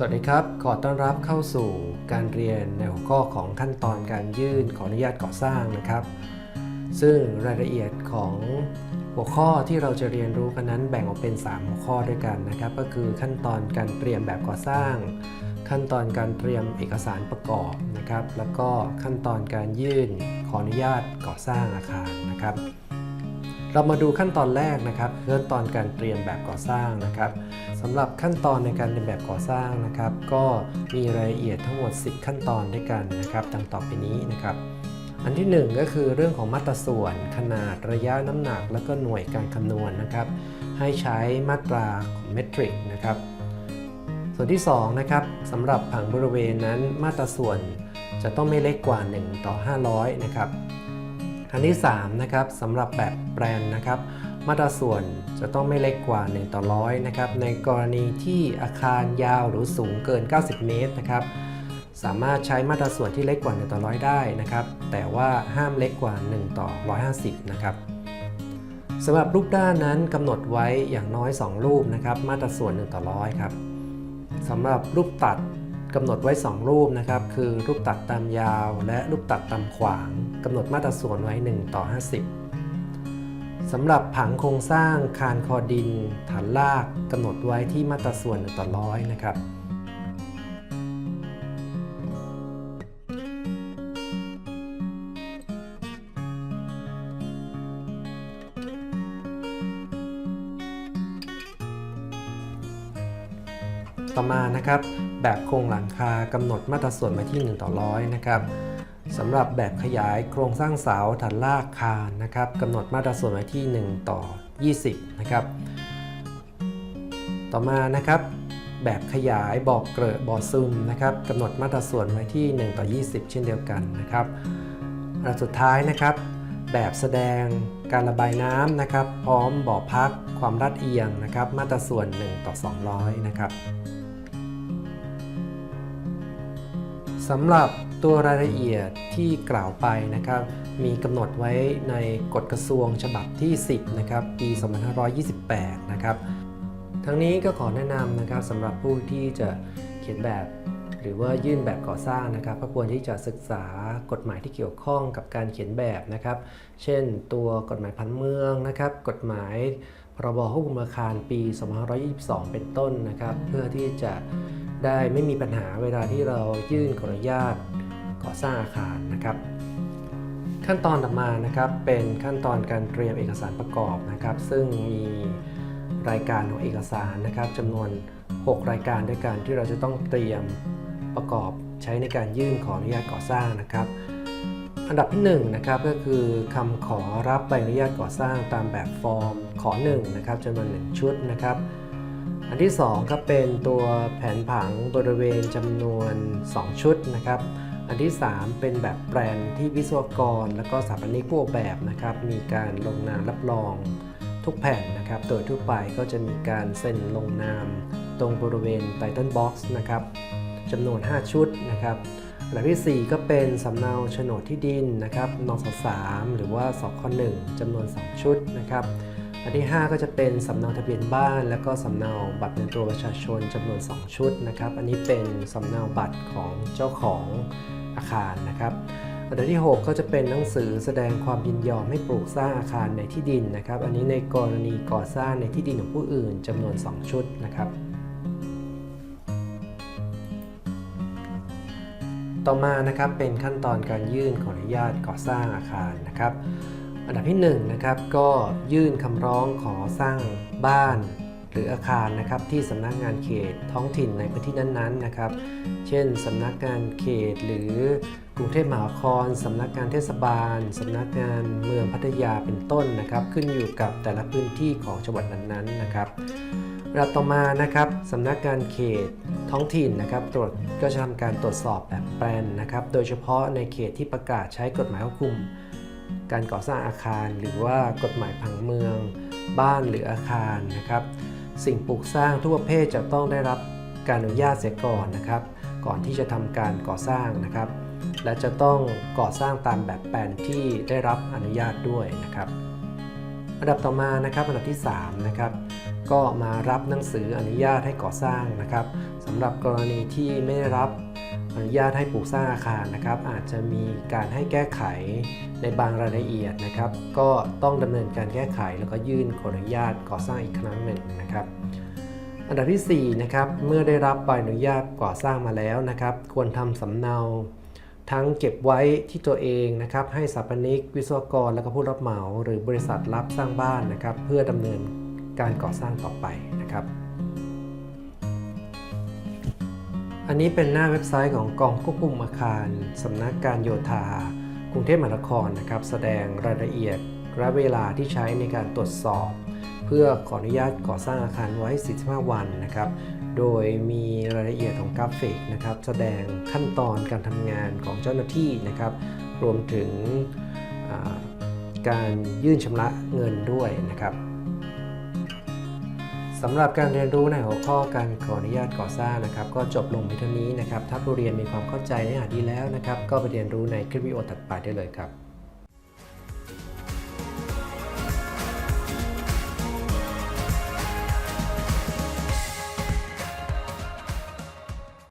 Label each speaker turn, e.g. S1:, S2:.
S1: สวัสดีครับ ขอต้อนรับเข้าสู่การเรียนในหัวข้อของขั้นตอนการยื่นขออนุญาตก่อสร้างนะครับ ซึ่งรายละเอียดของหัวข้อที่เราจะเรียนรู้กันนั้นแบ่งออกเป็น 3 หัวข้อด้วยกันนะครับ ก็คือขั้นตอนการเตรียมแบบก่อสร้าง ขั้นตอนการเตรียมเอกสารประกอบนะครับ แล้วก็ขั้นตอนการยื่นขออนุญาตก่อสร้างอาคารนะครับ เรามาดูขั้นตอนแรกนะครับขั้นตอนการเตรียมแบบก่อสร้างนะครับสำหรับขั้นตอนในการเตรียมแบบก่อสร้างนะครับ ก็มีรายละเอียดทั้งหมด 10 ขั้นตอนด้วยกันนะครับดังต่อไปนี้นะครับ อันที่ 1 ก็คือเรื่องของมาตราส่วน ขนาดระยะน้ำหนัก แล้วก็หน่วยการคำนวณนะครับ ให้ใช้มาตราของเมตริกนะครับ ส่วนที่2นะครับสำหรับผังบริเวณนั้นมาตราส่วนจะต้องไม่เล็กกว่า 1 ต่อ 500 นะครับ อันที่3นะครับสำหรับแบบแปลนนะครับมาตราส่วนจะต้องไม่เล็กกว่า 1 ต่อร้อยนะครับในกรณีที่อาคารยาวหรือสูงเกิน 90 เมตรนะครับสามารถใช้มาตราส่วนที่เล็กกว่า 1 ต่อร้อยได้นะครับแต่ว่าห้ามเล็กกว่า 1 ต่อ 150 นะครับสำหรับรูปด้านนั้นกำหนดไว้อย่างน้อย 2 รูปนะครับมาตราส่วน 1 ต่อร้อยครับสำหรับรูปตัดกำหนดไว้ 2 รูปนะครับคือรูปตัดตามยาวและรูปตัดตามขวาง กำหนดมาตราส่วนไว้ 1 ต่อ 50สำหรับผังโครงสร้างคานคอดิน ฐานลากกำหนดไว้ที่มาตราส่วน 1 ต่อร้อยนะครับต่อมานะครับ แบบโครงหลังคากำหนดมาตราส่วนไว้ที่ 1 ต่อร้อยนะครับ สำหรับแบบขยายโครงสร้างเสาฐานรากคานนะครับกำหนดมาตราส่วนไว้ที่ 1 ต่อ 20 นะครับ ต่อมานะครับแบบขยายบอกเกลอะบ่อซึมนะครับกำหนดมาตราส่วนไว้ที่ 1 ต่อ 20 เช่นเดียวกันนะครับอันสุดท้ายนะครับ แบบแสดงการระบายน้ำนะครับ พร้อมบ่อพักความรัดเอียงนะครับ มาตราส่วน 1 ต่อ 200 นะครับ สำหรับตัวรายละเอียดที่กล่าวไปนะครับ มีกำหนดไว้ในกฎกระทรวงฉบับที่ 10 นะครับ ปี 2528 นะครับ ทั้งนี้ก็ขอแนะนำนะครับสำหรับผู้ที่จะเขียนแบบ หรือว่ายื่นแบบก่อสร้างนะครับก็ควรที่จะศึกษากฎหมายที่เกี่ยวข้องกับการเขียนแบบนะครับ เช่น ตัวกฎหมายพันเมืองนะครับ กฎหมาย พรบควบคุมอาคารปี 2522 เป็นต้นนะครับ เพื่อที่จะได้ไม่มีปัญหาเวลาที่เรายื่นขออนุญาตก่อสร้างอาคารนะครับ ขั้นตอนต่อมานะครับเป็นขั้นตอนการเตรียมเอกสารประกอบนะครับ ซึ่งมีรายการของเอกสารนะครับจำนวน 6 รายการด้วยกันที่เราจะต้องเตรียมประกอบใช้ในการยื่นขออนุญาตก่อสร้างนะครับ อันดับที่1นะครับก็คือคำขอรับใบอนุญาตก่อสร้างตามแบบฟอร์มขอ1นะครับจำนวน1ชุดนะครับ อันที่2ก็เป็นตัวแผนผังบริเวณจำนวน 2 ชุดนะครับ อันที่ 3 เป็นแบบแปลนที่วิศวกร และก็สถาปนิกผู้ออกแบบนะครับ มีการลงนามรับรองทุกแผ่นนะครับโดยทั่วไปก็จะมีการเซ็นลงนามตรงบริเวณ Title Box นะครับจำนวน 5 ชุดนะครับ อันดับที่ 4 ก็เป็นสำเนาโฉนดที่ดินนะครับนส3หรือว่าสค1จำนวน 2 ชุดนะครับอันที่ 5 ก็จะเป็นสำเนาทะเบียนบ้าน แล้วก็สำเนาบัตรประจำตัวประชาชนจำนวน 2 ชุดนะครับ อันนี้เป็นสำเนาบัตรของเจ้าของอาคารนะครับอันดับที่ 6 ก็จะเป็นหนังสือแสดงความยินยอมให้ปลูกสร้างอาคารในที่ดินนะครับ อันนี้ในกรณีก่อสร้างในที่ดินของผู้อื่นจำนวน 2 ชุดนะครับ ต่อมานะครับเป็นขั้นตอนการยื่นขออนุญาตก่อสร้างอาคารนะครับ อันดับที่1นงนะครับก็ยื่นคำร้องขอสร้างบ้านหรืออาคารนะครับที่สำนักงานเขตท้องถิ่นในพื้นที่นั้นๆนะครับ เช่นสำนักงานเขตหรือกรุงเทพมหานครสำนักงานเทศบาลสำนักงานเมืองพัทยาเป็นต้นนะครับ ขึ้นอยู่กับแต่ละพื้นที่ของจังหวัดนั้นๆนะครับระดับต่อมานะครับสำนักงานเขต ท้องถิ่นนะครับตรวจก็จะทำการตรวจสอบแบบแปลนนะครับ โดยเฉพาะในเขตที่ประกาศใช้กฎหมายควบคุม การก่อสร้างอาคารหรือว่ากฎหมายผังเมือง บ้านหรืออาคารนะครับ สิ่งปลูกสร้างทุกประเภทจะต้องได้รับการอนุญาตเสียก่อนนะครับ ก่อนที่จะทำการก่อสร้างนะครับ และจะต้องก่อสร้างตามแบบแปลนที่ได้รับอนุญาตด้วยนะครับอันดับต่อมานะครับอันดับที่3นะครับก็มารับหนังสืออนุญาตให้ก่อสร้างนะครับ สำหรับกรณีที่ไม่ได้รับอนุญาตให้ปลูกสร้างอาคารนะครับ อาจจะมีการให้แก้ไขในบางรายละเอียดนะครับ ก็ต้องดำเนินการแก้ไขแล้วก็ยื่นขออนุญาตก่อสร้างอีกครั้งหนึ่งนะครับ อันดับที่4นะครับเมื่อได้รับใบอนุญาตก่อสร้างมาแล้วนะครับ ควรทำสำเนา ทั้งเก็บไว้ที่ตัวเองนะครับ ให้สถาปนิก วิศวกร และก็ผู้รับเหมา หรือบริษัทรับสร้างบ้านนะครับ เพื่อดำเนินการก่อสร้างต่อไป อันนี้เป็นหน้าเว็บไซต์ของกองควบคุมอาคารสำนักการโยธากรุงเทพมหานครนะครับ แสดงรายละเอียดและเวลาที่ใช้ในการตรวจสอบ เพื่อขออนุญาตก่อสร้างอาคารไว้ 45 วันนะครับ โดยมีรายละเอียดของกราฟิกนะครับ แสดงขั้นตอนการทำงานของเจ้าหน้าที่นะครับ รวมถึงการยื่นชำระเงินด้วยนะครับ สำหรับการเรียนรู้ในหัวข้อการขออนุญาตก่อสร้างนะครับ ก็จบลงเพียงเท่านี้นะครับ ถ้าผู้เรียนมีความเข้าใจเนื้อหาดีแล้วนะครับ ก็ไปเรียนรู้ในคลิปวิดีโอถัดไปได้เลยครับ